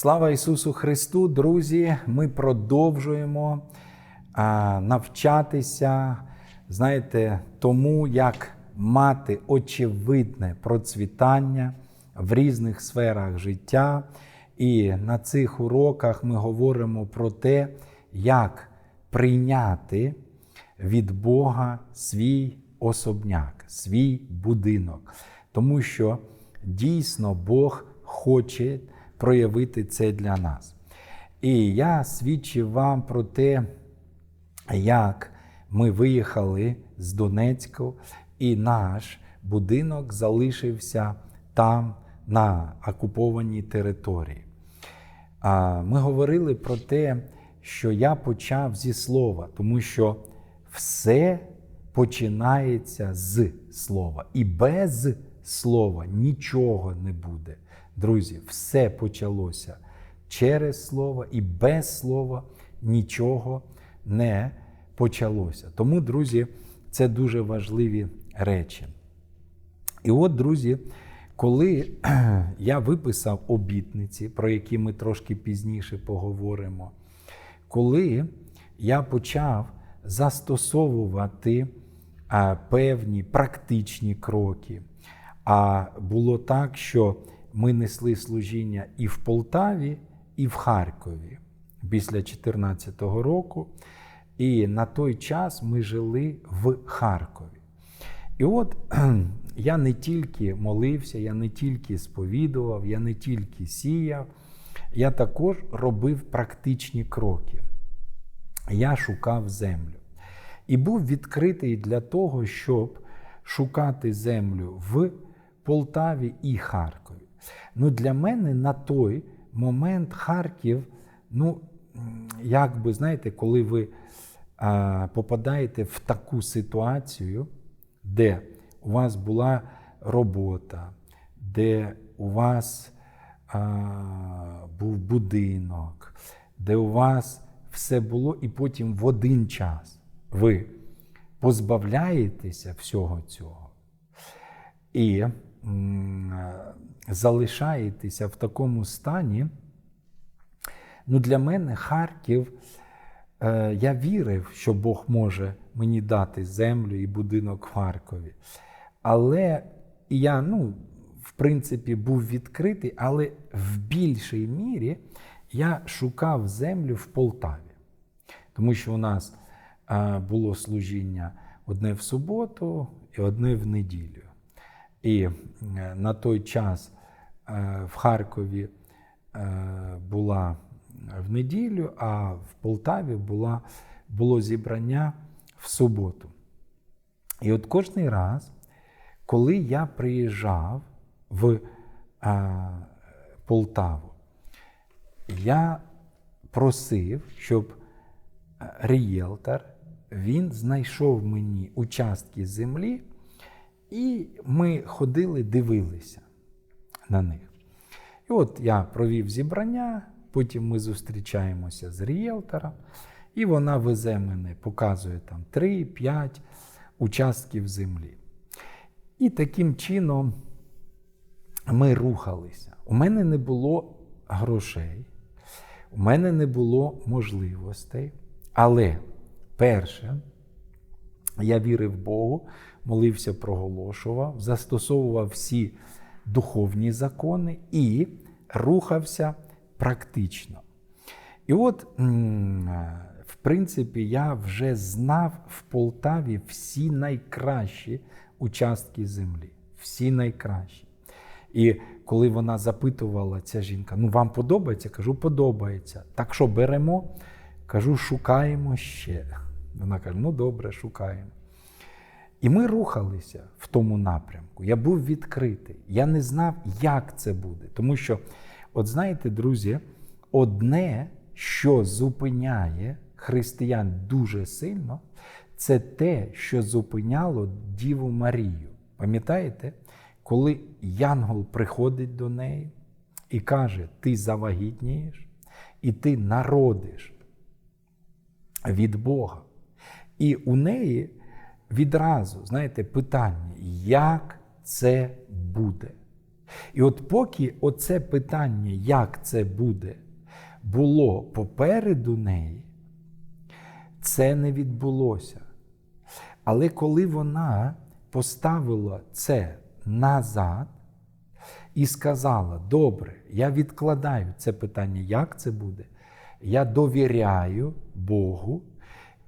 Слава Ісусу Христу, друзі! Ми продовжуємо навчатися, знаєте, тому, як мати очевидне процвітання в різних сферах життя. І на цих уроках ми говоримо про те, як прийняти від Бога свій особняк, свій будинок. Тому що дійсно Бог хоче проявити це для нас. І я свідчив вам про те, як ми виїхали з Донецьку, і наш будинок залишився там, на окупованій території. Ми говорили про те, що я почав зі слова, тому що все починається з слова. І без слова нічого не буде. Друзі, все почалося через слово, і без слова нічого не почалося. Тому, друзі, це дуже важливі речі. І от, друзі, коли я виписав обітниці, про які ми трошки пізніше поговоримо, коли я почав застосовувати певні практичні кроки, а було так, що ми несли служіння і в Полтаві, і в Харкові після 2014 року. І на той час ми жили в Харкові. І от я не тільки молився, я не тільки сповідував, я не тільки сіяв, я також робив практичні кроки. Я шукав землю. І був відкритий для того, щоб шукати землю в Полтаві і Харкові. Ну, Для мене на той момент Харків, ну, як би, знаєте, коли ви а, попадаєте в таку ситуацію, де у вас була робота, де у вас а, був будинок, де у вас все було, і потім в один час ви позбавляєтеся всього цього. І залишаєтеся в такому стані. Ну, Для мене Харків, е, я вірив, що Бог може мені дати землю і будинок в Харкові. Але я, ну, в принципі, був відкритий, але в більшій мірі я шукав землю в Полтаві. Тому що у нас було служіння одне в суботу і одне в неділю. І е, на той час е, в Харкові була в неділю, а в Полтаві була, було зібрання в суботу. І от кожний раз, коли я приїжджав в Полтаву, я просив, щоб рієлтор, він знайшов мені участки землі, і ми ходили, дивилися на них. І от я провів зібрання, потім ми зустрічаємося з рієлтором, і вона везе мене, показує там 3-5 участків землі. І таким чином ми рухалися. У мене не було грошей, у мене не було можливостей. Але перше, я вірив Богу, молився, проголошував, застосовував всі духовні закони і рухався практично. І от, в принципі, я вже знав в Полтаві всі найкращі участки землі. Всі найкращі. І коли вона запитувала, ця жінка, ну вам подобається? Кажу, подобається. Так що беремо? Кажу, шукаємо ще. Вона каже: ну добре, шукаємо. І ми рухалися в тому напрямку. Я був відкритий. Я не знав, як це буде. Тому що, от знаєте, друзі, одне, що зупиняє християн дуже сильно, це те, що зупиняло Діву Марію. Пам'ятаєте, коли Янгол приходить до неї і каже: Ти завагітнієш, і ти народиш від Бога. І у неї відразу, знаєте, питання, як це буде? І от поки оце питання, як це буде, було попереду неї, це не відбулося. Але коли вона поставила це назад і сказала: Добре, я відкладаю це питання, як це буде, я довіряю Богу.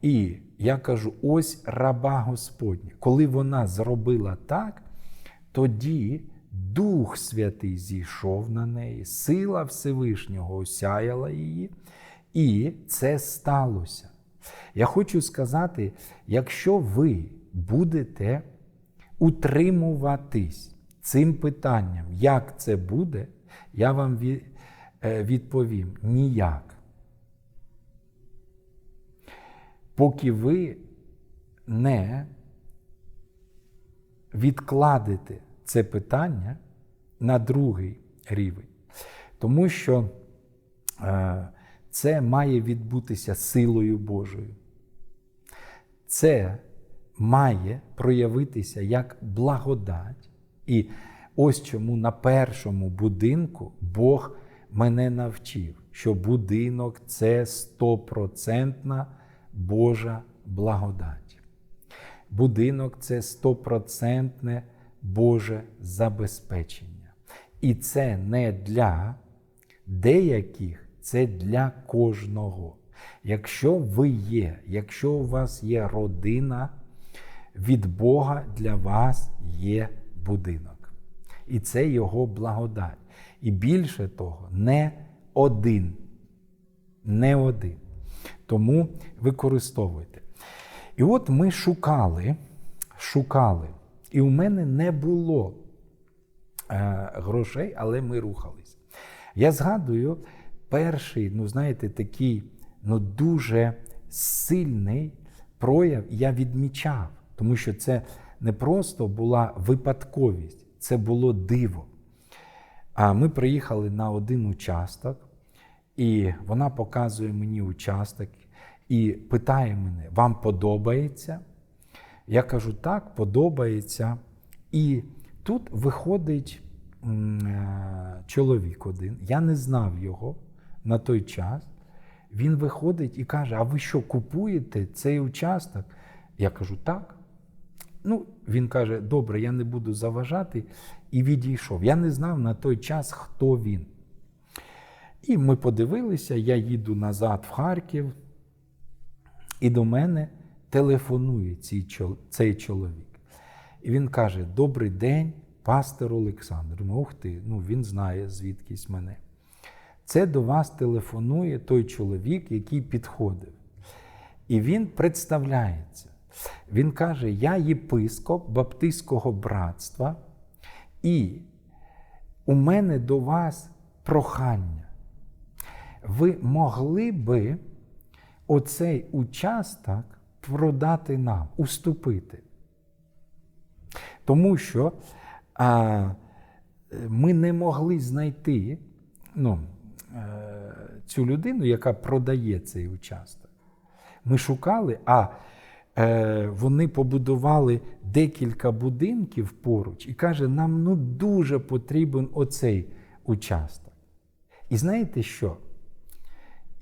І я кажу: ось раба Господня. Коли вона зробила так, тоді Дух Святий зійшов на неї, сила Всевишнього осяяла її, і це сталося. Я хочу сказати: якщо ви будете утримуватись цим питанням, як це буде, я вам відповім ніяк. Поки ви не відкладете це питання на другий рівень. Тому що е, це має відбутися силою Божою. Це має проявитися як благодать. І ось чому на першому будинку Бог мене навчив, що будинок це стопроцентна Божа благодать. Будинок це стопроцентне Боже забезпечення. І це не для деяких, це для кожного. Якщо ви є, якщо у вас є родина, від Бога для вас є будинок. І це Його благодать. І більше того, не один. Не один. Тому використовуйте. І от ми шукали, шукали. І у мене не було е, грошей, але ми рухались. Я згадую перший, ну, знаєте, такий ну, дуже сильний прояв я відмічав, тому що це не просто була випадковість, це було диво. А ми приїхали на один участок, і вона показує мені участок і питає мене: вам подобається? Я кажу, так, подобається. І тут виходить е, чоловік один, я не знав його на той час. Він виходить і каже: А ви що, купуєте цей участок? Я кажу, так. Ну, Він каже, добре, я не буду заважати, і відійшов. Я не знав на той час, хто він. І ми подивилися, я їду назад в Харків, і до мене телефонує цей чоловік. І він каже: Добрий день, пастор Олександр. Ух ти, ну він знає звідкись мене. Це до вас телефонує той чоловік, який підходив. І він представляється. Він каже: Я єпископ Баптистського братства, і у мене до вас прохання. Ви могли би оцей участок продати нам, уступити. Тому що а, ми не могли знайти ну, е, цю людину, яка продає цей участок. Ми шукали, а е, вони побудували декілька будинків поруч і каже, нам ну, дуже потрібен оцей участок. І знаєте що?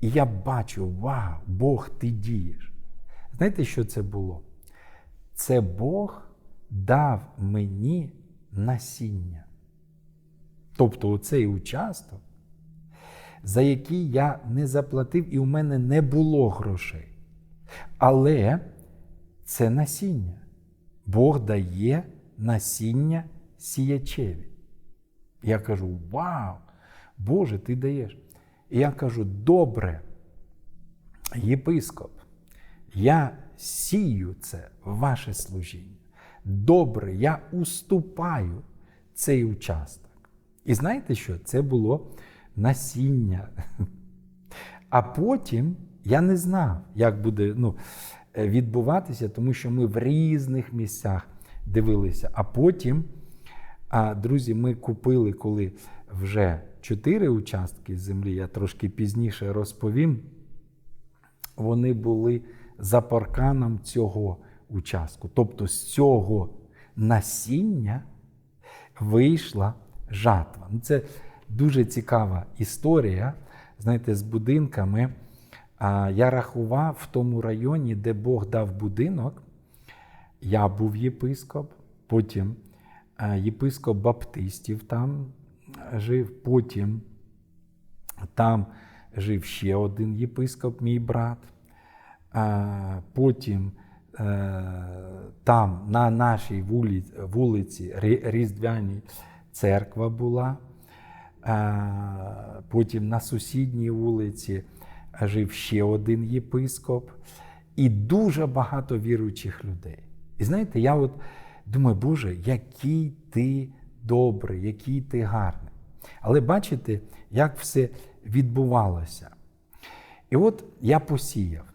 І я бачу, вау, Бог, ти дієш. Знаєте, що це було? Це Бог дав мені насіння. Тобто оцей участок, за який я не заплатив, і у мене не було грошей. Але це насіння. Бог дає насіння сіячеві. Я кажу: Вау! Боже, ти даєш. І я кажу: добре, єпископ, я сію це ваше служіння. Добре, я уступаю цей участок. І знаєте що? Це було насіння. А потім я не знав, як буде ну, відбуватися, тому що ми в різних місцях дивилися. А потім, а, друзі, ми купили, коли вже чотири участки землі, я трошки пізніше розповім. Вони були за парканом цього участку. Тобто з цього насіння вийшла жатва. Ну, Це дуже цікава історія, знаєте, з будинками. Я рахував в тому районі, де Бог дав будинок. Я був єпископ, потім єпископ Баптистів там жив, потім там жив ще один єпископ, мій брат. Потім е, там, на нашій вулиці, Різдвяній церква була. Потім на сусідній вулиці жив ще один єпископ, і дуже багато віруючих людей. І знаєте, я от думаю, Боже, який ти добрий, який ти гарний. Але бачите, як все відбувалося. І от я посіяв.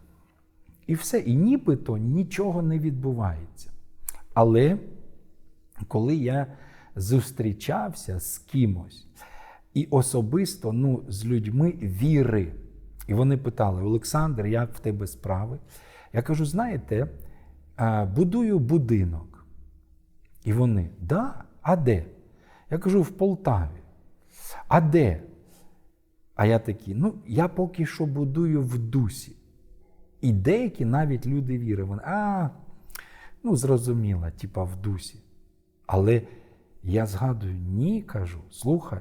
І все, і нібито нічого не відбувається. Але коли я зустрічався з кимось, і особисто ну, з людьми віри, і вони питали: Олександр, як в тебе справи? Я кажу: знаєте, будую будинок. І вони, да, а де? Я кажу, в Полтаві. А де? А я такий, ну, я поки що будую в дусі. І деякі навіть люди вірили. Вони, а, ну, зрозуміло, типа в дусі. Але я згадую, ні, кажу, слухай,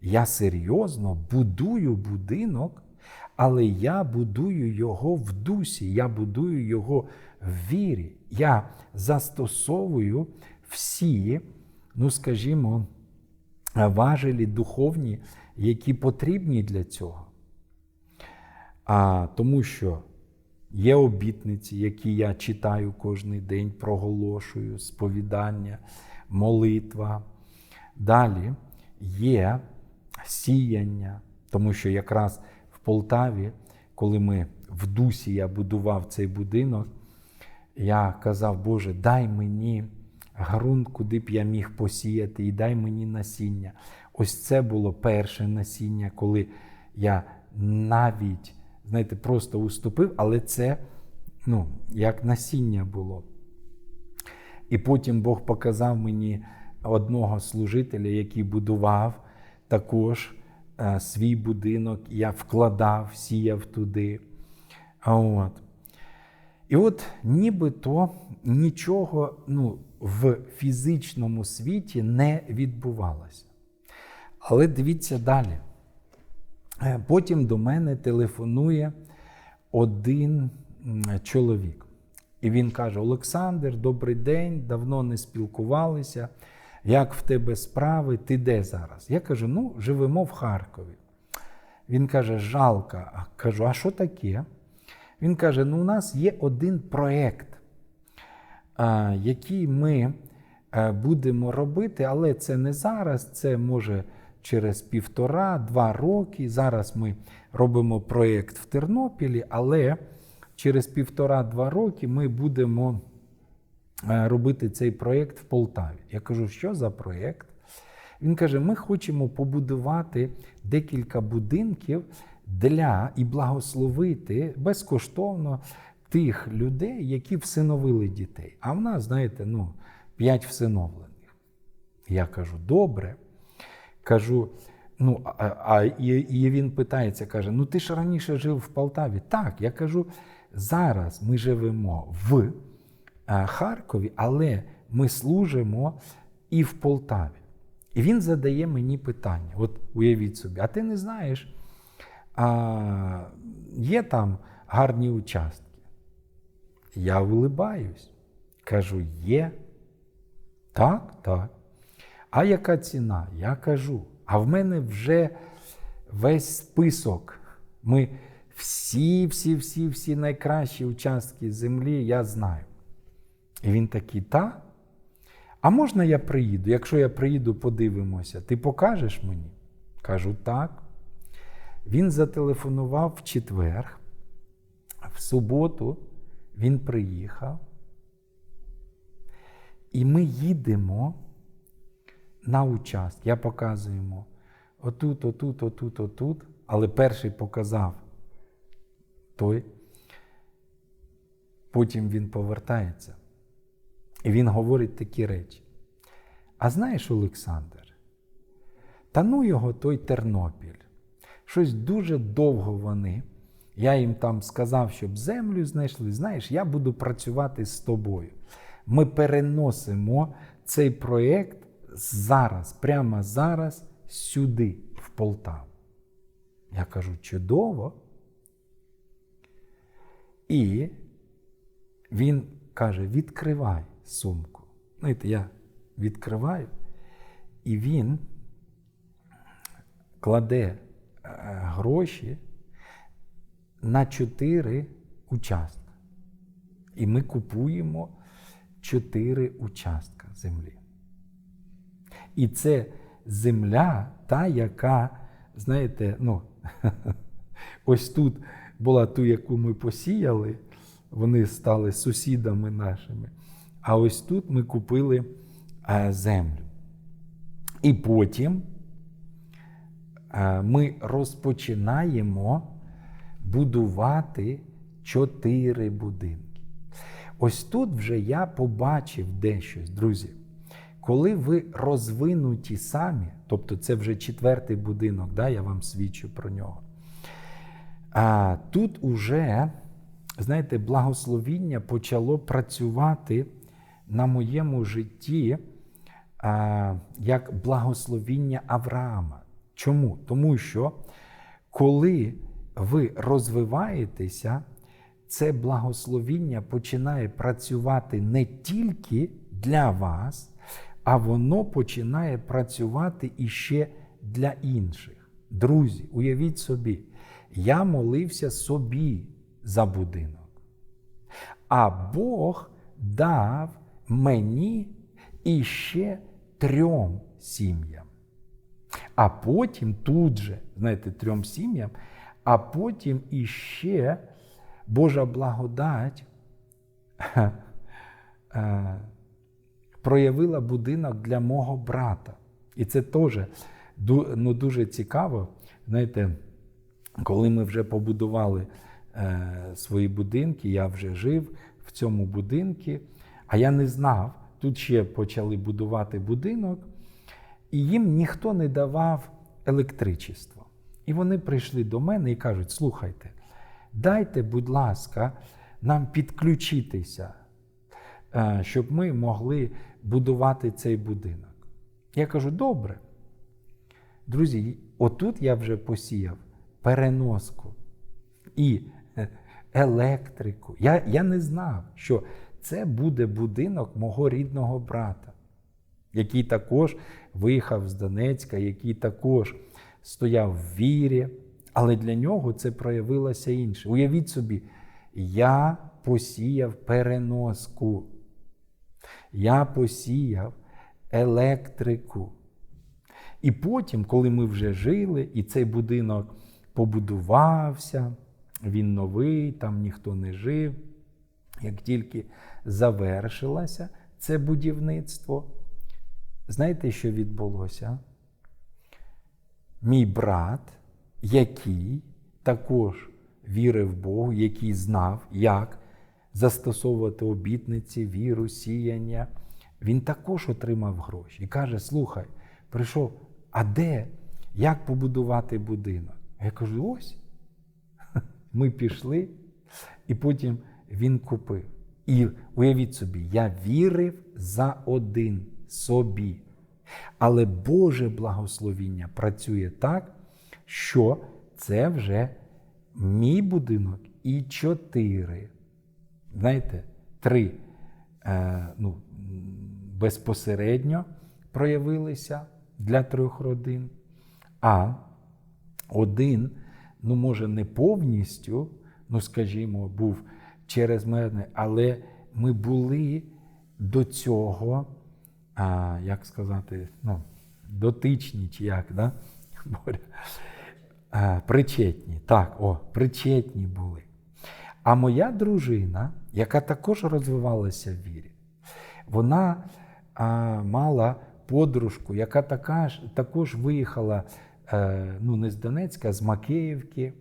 я серйозно будую будинок, але я будую його в дусі, я будую його в вірі. Я застосовую всі, ну скажімо, важелі духовні, які потрібні для цього. А, Тому що є обітниці, які я читаю кожен день, проголошую, сповідання, молитва. Далі є сіяння, тому що якраз в Полтаві, коли ми в дусі я будував цей будинок, я казав, Боже, дай мені ґрунт, куди б я міг посіяти, і дай мені насіння. Ось це було перше насіння, коли я навіть, знаєте, просто уступив, але це ну, як насіння було. І потім Бог показав мені одного служителя, який будував також е, свій будинок, я вкладав, сіяв туди. От. І от нібито нічого ну, в фізичному світі не відбувалося. Але дивіться далі. Е, Потім до мене телефонує один чоловік. І він каже: Олександр, добрий день, давно не спілкувалися. Як в тебе справи? Ти де зараз? Я кажу: ну, живемо в Харкові. Він каже, жалко. Кажу, а що таке? Він каже: ну, у нас є один проєкт, який ми е, будемо робити, але це не зараз, це може через півтора-два роки. Зараз ми робимо проєкт в Тернопілі, але через півтора-два роки ми будемо е, робити цей проєкт в Полтаві. Я кажу, що за проєкт? Він каже: ми хочемо побудувати декілька будинків для і благословити безкоштовно тих людей, які всиновили дітей. А в нас, знаєте, ну, п'ять всиновлених. Я кажу, добре. Кажу, ну, а, а і, і він питається, каже: ну ти ж раніше жив в Полтаві. Так, я кажу, зараз ми живемо в Харкові, але ми служимо і в Полтаві. І він задає мені питання: от уявіть собі, а ти не знаєш, а, є там гарні участки? Я улибаюсь. Кажу, є. Так, так. А яка ціна? Я кажу. А в мене вже весь список. Ми всі, всі, всі, всі найкращі участки землі я знаю. І він такий, та? А можна я приїду? Якщо я приїду, подивимося, ти покажеш мені? Кажу, так. Він зателефонував в четвер, в суботу він приїхав. І ми їдемо на участок. Я показую йому отут, отут, отут, отут. Але перший показав той. Потім він повертається. І він говорить такі речі. А знаєш, Олександр, та ну його той Тернопіль. Щось дуже довго вони. Я їм там сказав, щоб землю знайшли. Знаєш, я буду працювати з тобою. Ми переносимо цей проєкт зараз, прямо зараз, сюди, в Полтаву. Я кажу, чудово. І він каже: відкривай сумку. Знаєте, я відкриваю, і він кладе е, гроші на чотири участка. І ми купуємо чотири участка землі. І це земля, та, яка, знаєте, ну, ось тут була ту, яку ми посіяли, вони стали сусідами нашими. А ось тут ми купили е, землю. І потім е, ми розпочинаємо будувати чотири будинки. Ось тут вже я побачив дещо, друзі. Коли ви розвинуті самі, тобто це вже четвертий будинок, да, я вам свідчу про нього. А тут уже, знаєте, благословіння почало працювати на моєму житті а, як благословіння Авраама. Чому? Тому що коли ви розвиваєтеся, це благословіння починає працювати не тільки для вас, а воно починає працювати іще для інших. Друзі, уявіть собі, я молився собі за будинок. А Бог дав мені іще трьом сім'ям. А потім тут же, знаєте, трьом сім'ям, а потім іще Божа благодать е, проявила будинок для мого брата. І це теж ну, дуже цікаво. Знаєте, коли ми вже побудували е, свої будинки, я вже жив в цьому будинку, а я не знав, тут ще почали будувати будинок, і їм ніхто не давав електричество. І вони прийшли до мене і кажуть: слухайте, дайте, будь ласка, нам підключитися, е, щоб ми могли будувати цей будинок. Я кажу, добре. Друзі, отут я вже посіяв переноску і електрику. Я, Я не знав, що це буде будинок мого рідного брата, який також виїхав з Донецька, який також стояв в вірі, але для нього це проявилося інше. Уявіть собі, я посіяв переноску. Я посіяв електрику. І потім, коли ми вже жили, і цей будинок побудувався, він новий, там ніхто не жив. Як тільки завершилося це будівництво, знаєте, що відбулося? Мій брат, який також вірив Богу, який знав, як застосовувати обітниці, віру, сіяння, він також отримав гроші і каже: Слухай, прийшов, а де? Як побудувати будинок? Я кажу: ось. Ми пішли, і потім він купив. І уявіть собі, я вірив за один собі. Але Боже благословіння працює так, що це вже мій будинок і чотири. Знаєте, три е, ну, безпосередньо проявилися для трьох родин, а один, ну, може, не повністю, ну, скажімо, був через мене, але ми були до цього, а, як сказати, ну, дотичні чи як, да? а, причетні. Так, о, причетні були. А моя дружина, яка також розвивалася в вірі, вона а, мала подружку, яка така також виїхала е, ну, не з Донецька, а з Макеївки.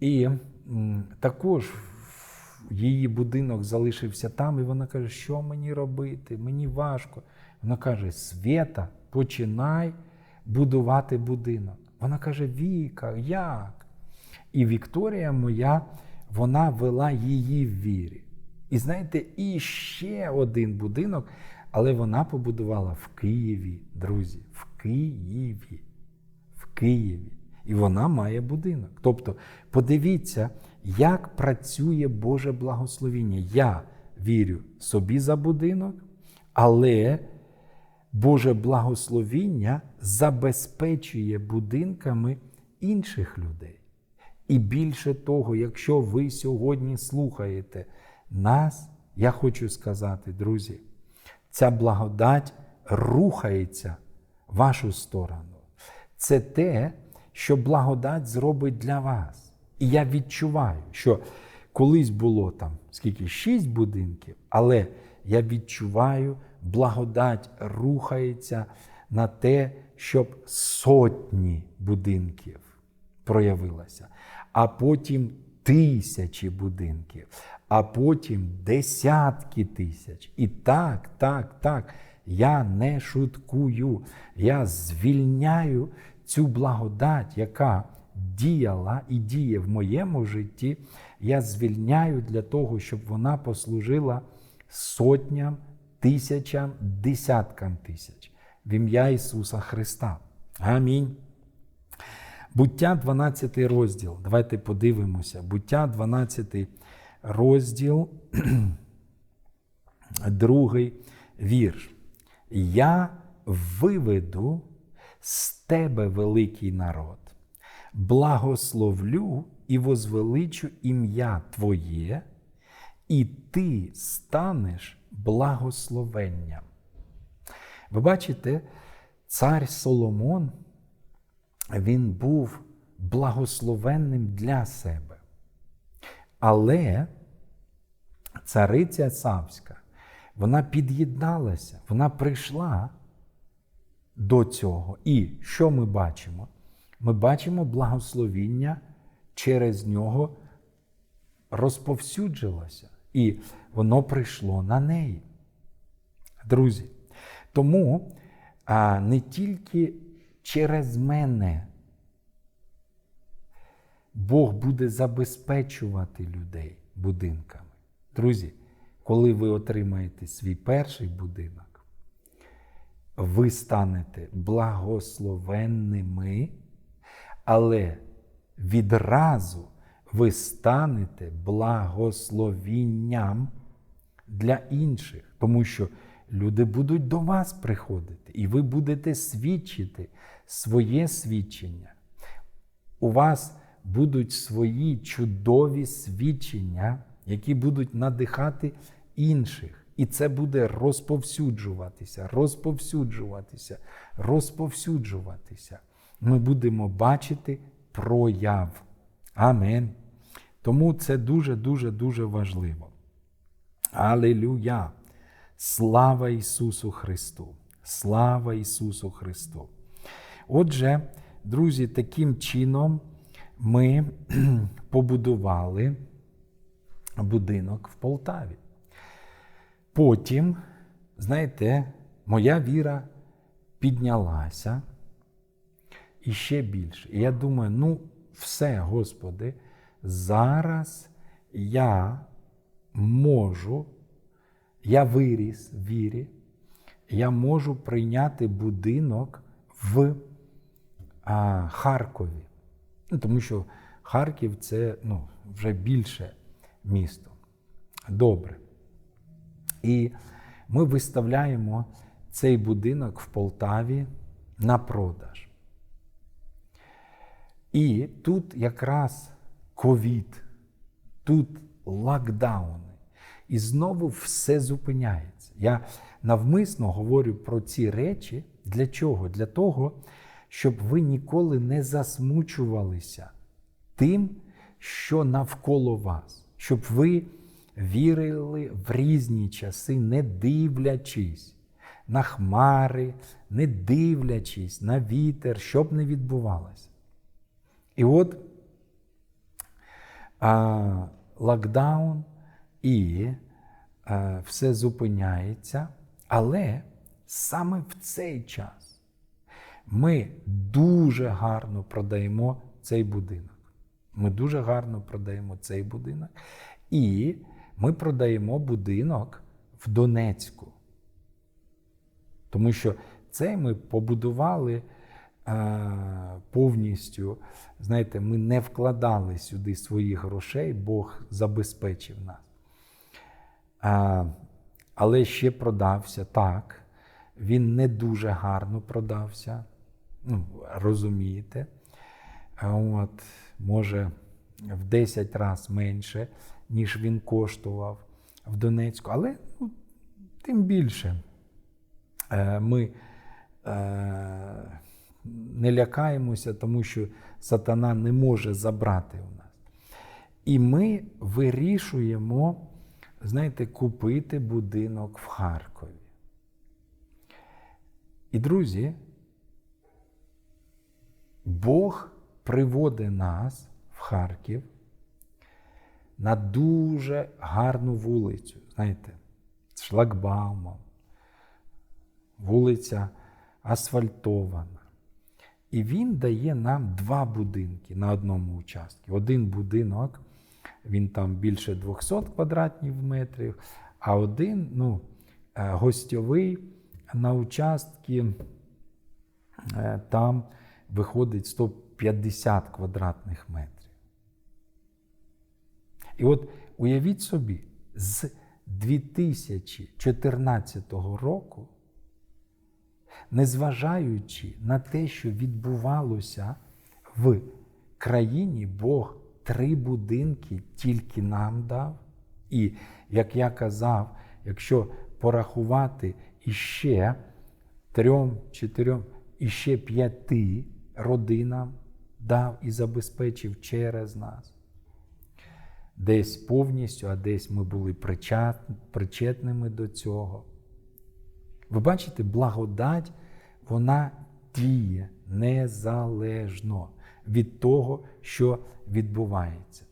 І м, також її будинок залишився там, і вона каже, що мені робити? Мені важко. Вона каже: Свята, починай будувати будинок. Вона каже: Віка, як? І Вікторія моя, вона вела її в вірі. І знаєте, і ще один будинок, але вона побудувала в Києві, друзі, в Києві. В Києві. І вона має будинок. Тобто, подивіться, як працює Боже благословіння. Я вірю собі за будинок, але Боже благословіння забезпечує будинками інших людей. І більше того, якщо ви сьогодні слухаєте нас, я хочу сказати, друзі, ця благодать рухається в вашу сторону. Це те, що благодать зробить для вас. І я відчуваю, що колись було там скільки шість будинків, але я відчуваю, благодать рухається на те, щоб сотні будинків проявилося, а потім тисячі будинків, а потім десятки тисяч. І так, так, так. Я не шуткую. Я звільняю цю благодать, яка діяла і діє в моєму житті. Я звільняю для того, щоб вона послужила сотням, тисячам, десяткам тисяч в ім'я Ісуса Христа. Амінь. Буття 12 розділ. Давайте подивимося. Буття 12 розділ, другий вірш. Я виведу з тебе великий народ, благословлю і возвеличу ім'я Твоє, і ти станеш благословенням. Ви бачите, цар Соломон, він був благословенним для себе. Але цариця Савська, вона під'єдналася, вона прийшла до цього. І що ми бачимо? Ми бачимо благословіння через нього розповсюджилося, і воно прийшло на неї. Друзі, тому а, не тільки через мене Бог буде забезпечувати людей будинками. Друзі, коли ви отримаєте свій перший будинок, ви станете благословенними, але відразу ви станете благословінням для інших, тому що люди будуть до вас приходити, і ви будете свідчити своє свідчення. У вас будуть свої чудові свідчення, які будуть надихати інших. І це буде розповсюджуватися, розповсюджуватися, розповсюджуватися. Ми будемо бачити прояв. Амен. Тому це дуже-дуже дуже важливо. Алілюя! Слава Ісусу Христу! Слава Ісусу Христу! Отже, друзі, таким чином ми побудували будинок в Полтаві. Потім, знаєте, моя віра піднялася і ще більше. І я думаю, ну, все, Господи, зараз я можу, я виріс в вірі, я можу прийняти будинок в а, Харкові. Ну, Тому що Харків це ну, вже більше місто. Добре. І ми виставляємо цей будинок в Полтаві на продаж. І тут якраз ковід, тут локдауни. І знову все зупиняється. Я навмисно говорю про ці речі. Для чого? Для того, щоб ви ніколи не засмучувалися тим, що навколо вас, щоб ви вірили в різні часи, не дивлячись на хмари, не дивлячись на вітер, що б не відбувалося. І от а, локдаун і а, все зупиняється, але саме в цей час Ми дуже гарно продаємо цей будинок. Ми дуже гарно продаємо цей будинок. І ми продаємо будинок в Донецьку. Тому що цей ми побудували повністю. Знаєте, ми не вкладали сюди своїх грошей, Бог забезпечив нас. Е, але ще продався так. Він не дуже гарно продався. Ну, розумієте. От, може, в 10 разів менше, ніж він коштував в Донецьку. Але ну, тим більше е, ми е, не лякаємося, тому що сатана не може забрати у нас. І ми вирішуємо, знаєте, купити будинок в Харкові. І, друзі, Бог приводить нас в Харків на дуже гарну вулицю, знаєте, з шлагбаумом, вулиця асфальтована. І він дає нам два будинки на одному участку. Один будинок, він там більше 200 квадратних метрів, а один ну, е, гостьовий на участку е, там виходить 150 квадратних метрів. І от уявіть собі, з 2014 року, незважаючи на те, що відбувалося в країні, Бог три будинки тільки нам дав. І, як я казав, якщо порахувати іще трьом, чотирьом, іще п'яти родинам дав і забезпечив через нас. Десь повністю, а десь ми були причетними до цього. Ви бачите, благодать, вона діє незалежно від того, що відбувається.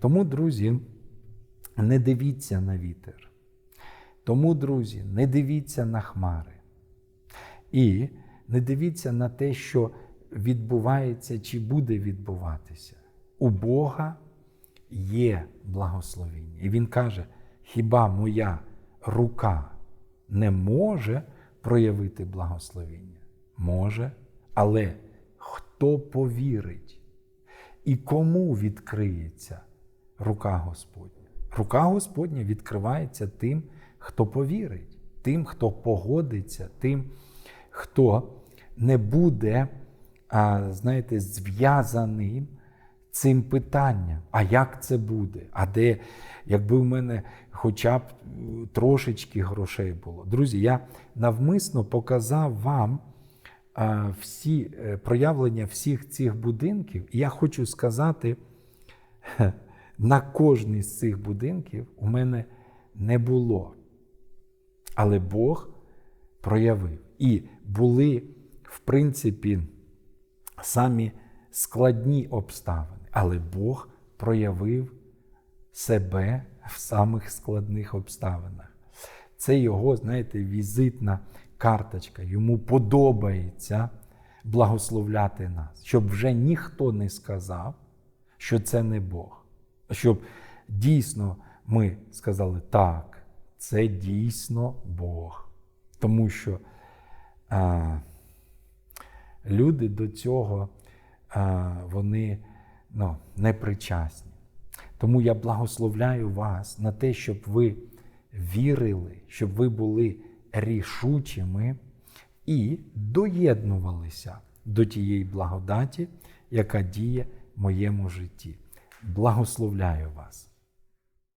Тому, друзі, не дивіться на вітер. Тому, друзі, не дивіться на хмари. І не дивіться на те, що відбувається чи буде відбуватися. У Бога є благословіння. І Він каже: хіба моя рука не може проявити благословіння? Може, але хто повірить? І кому відкриється рука Господня? Рука Господня відкривається тим, хто повірить, тим, хто погодиться, тим, хто не буде, знаєте, зв'язаним цим питанням. А як це буде? А де, якби в мене хоча б трошечки грошей було? Друзі, я навмисно показав вам всі е, проявлення всіх цих будинків, і я хочу сказати, на кожний з цих будинків у мене не було. Але Бог проявив. І були, в принципі, самі складні обставини, але Бог проявив себе в самих складних обставинах. Це його, знаєте, візитна карточка. Йому подобається благословляти нас, щоб вже ніхто не сказав, що це не Бог. Щоб дійсно ми сказали, так, це дійсно Бог. Тому що а, люди до цього а, вони ну, непричасні. Тому я благословляю вас на те, щоб ви вірили, щоб ви були рішучими і доєднувалися до тієї благодаті, яка діє в моєму житті. Благословляю вас.